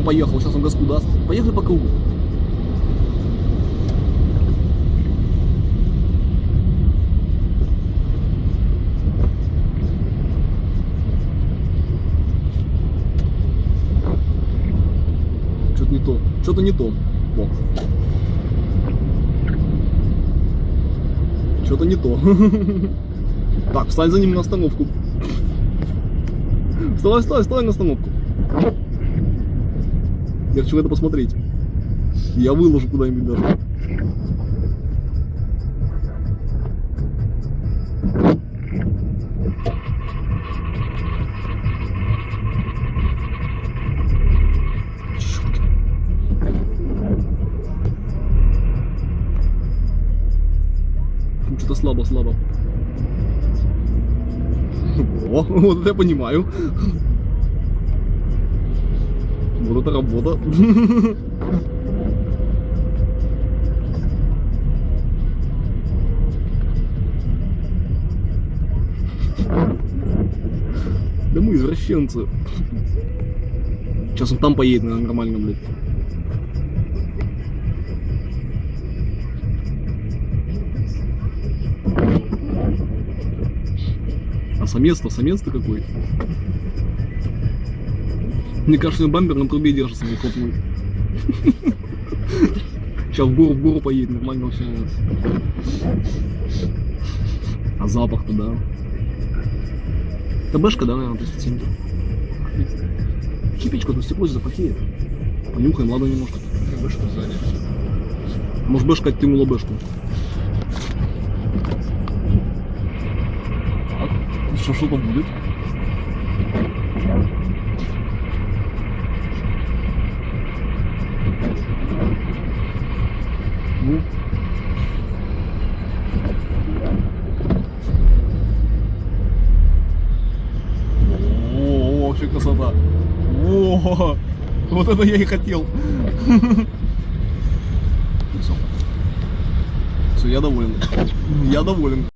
он поехал, сейчас он газку даст. Поехали по кругу. Что-то не то. Что-то не то. О. Что-то не то. Так, встань за ним на остановку. Вставай, вставай, вставай на остановку. Я хочу это посмотреть. Я выложу куда-нибудь даже. Что-то слабо-слабо. О, вот это я понимаю. Вот это работа. Да мы извращенцы. Сейчас он там поедет, наверное, нормально, блядь. А самец-то, самец-то какой? Мне кажется, бампер на трубе держится, не хлопнул. Сейчас в гору, в гору поедет, нормально вообще. А запах-то, да. Это бэшка, да, наверное, 37 Кипичка, тут стекло запотеет. Понюхаем, ладно, немножко. Вышку сзади. Может бэшка оттянула бэшку. Так, что что-то будет. Ну. О, вообще красота. О, вот это я и хотел. Все. Я доволен. Я доволен.